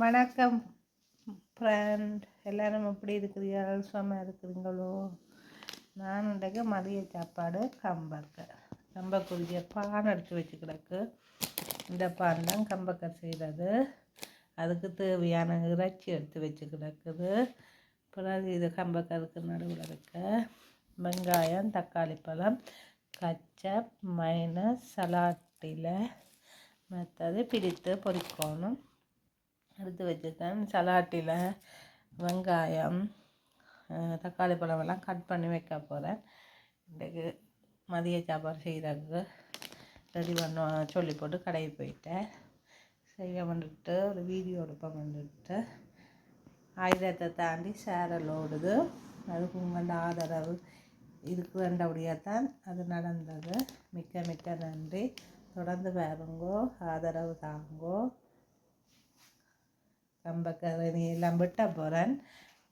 வணக்கம் ஃப்ரெண்ட் எல்லோரும் எப்படி இருக்கிறீங்க? அல்சமாக இருக்கிறீங்களோ? நான் இன்றைக்கு மதிய சாப்பாடு கம்பக்க. கம்பக்குரிய பான் எடுத்து வச்சு கிடக்கு இந்த பான் தான் கம்பக்கர் செய்கிறது அதுக்கு தேவையான இறைச்சி எடுத்து வச்சு கிடக்குது பிறகு இது கம்பக்கருக்கு நடுவில் இருக்க வெங்காயம் தக்காளி பழம் கச்சப் மைனஸ் சலாட்டில் மற்றது பிடித்து பொறிக்கணும். எடுத்து வச்சுருக்கேன். சலாட்டியில் வெங்காயம் தக்காளி பழமெல்லாம் கட் பண்ணி வைக்க போகிறேன் இன்றைக்கு மதிய சாப்பாடு செய்கிறதுக்கு ரெடி பண்ண சொல்லி போட்டு கடைக்கு போயிட்டேன். செய்ய வந்துட்டு ஒரு வீடியோ எடுப்ப வந்துட்டு. ஆயுதத்தை தாண்டி சேரல் ஓடுது. அதுக்கு உங்களோட ஆதரவு. இதுக்கு வேண்டபடியாக தான் அது நடந்தது. மிக்க மிக்க நன்றி. தொடர்ந்து பாருங்கோ. ஆதரவு தாங்கோ. கம்பக்கரணி எல்லாம் வெட்ட போகிறேன்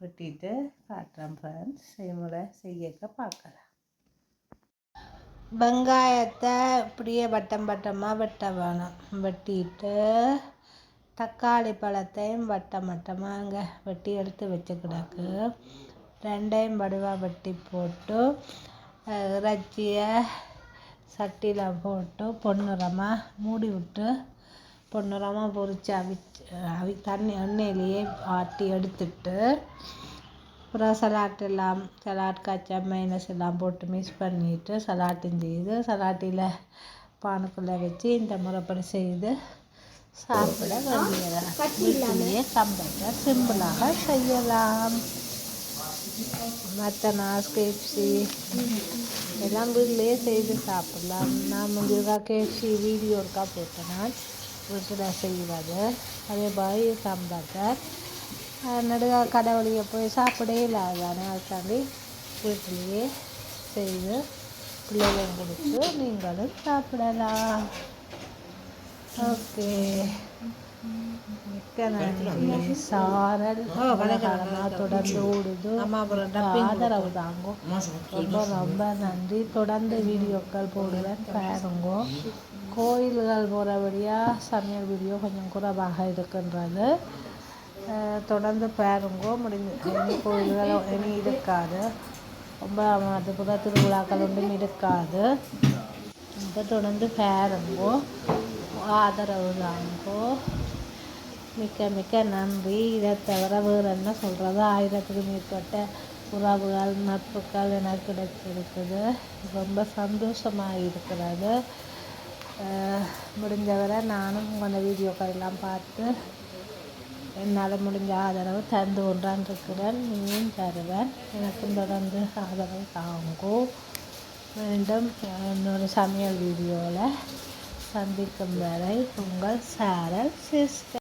வெட்டிட்டு காட்டுறேன் ஃப்ரெண்ட்ஸ் செய்முறை செய்யக்க பார்க்கலாம். வெங்காயத்தை இப்படியே வட்டம் வட்டமாக வெட்ட வேணும். வெட்டிட்டு தக்காளி பழத்தையும் வட்டம் வட்டமாக அங்கே வெட்டி எடுத்து வச்சு கிடக்கு ரெண்டையும் வடுவாக வெட்டி போட்டு இறைச்சியை சட்டியில் போட்டு பொன்னிறமாக மூடி விட்டு பொன்னிறமாக பொரித்து அவிச்சு அவி தண்ணி எண்ணெயிலேயே ஆட்டி எடுத்துட்டு அப்புறம் சலாட் எல்லாம் சலாட் காய்ச்சா மைனஸ் எல்லாம் போட்டு மிக்ஸ் பண்ணிவிட்டு சலாட்டும் செய்து சலாட்டியில் பானுக்குள்ளே வச்சு இந்த முறைப்படி செய்து சாப்பிட வேண்டியதான் வீட்டிலேயே கம்பத்தை சிம்பிளாக செய்யலாம். மட்டனாஸ் கேப்சி எல்லாம் வீட்டிலேயே செய்து சாப்பிடலாம். நான் முந்திருக்கா கேப்சி வீடியோ இருக்கா போட்டேன்? வீட்டில் செய்வது அதே மாதிரி சாம்பார் நடுக கடவுளையை போய் சாப்பிடவே இல்லாதானே அதுக்காண்டி வீட்டிலேயே செய்து பிள்ளைகளும் கொடுத்து நீங்களும் சாப்பிடலாம். ஓகே. சாரல் தொடர்ந்து ஓடுது ஆதரவு தாங்கும் ரொம்ப ரொம்ப நன்றி தொடர்ந்து வீடியோக்கள் போடுவேன் பாருங்கோ கோயில்கள் போகிறபடியாக சமையல் வீடியோ கொஞ்சம் குறைவாக இருக்கின்றது தொடர்ந்து பாருங்கோ முடிஞ்சு இனி கோயில்கள் இனி இருக்காது ரொம்ப அதுபோல் திருவிழாக்கள் ஒன்றும் இருக்காது இப்போ தொடர்ந்து பாருங்கோ ஆதரவு தாங்கோ மிக்க மிக்க நன்றி. இதை தவிர வேறு என்ன சொல்கிறது ஆயிரத்துக்கு மேற்பட்ட உறவுகள் நட்புகள் எனக்கு கிடைச்சிருக்குது. ரொம்ப சந்தோஷமாக இருக்கிறது. முடிஞ்சவரை நானும் உங்களோட வீடியோக்கள் எல்லாம் பார்த்து என்னால் முடிஞ்ச ஆதரவு தந்து கொண்டான் இருக்கிறேன். நீயும் தருவேன். எனக்கும் தொடர்ந்து ஆதரவு தாங்கோ. மீண்டும் இன்னொரு சமையல் வீடியோவில் சந்திக்கும் வரை உங்கள் சாரல் சிஸ்டர்.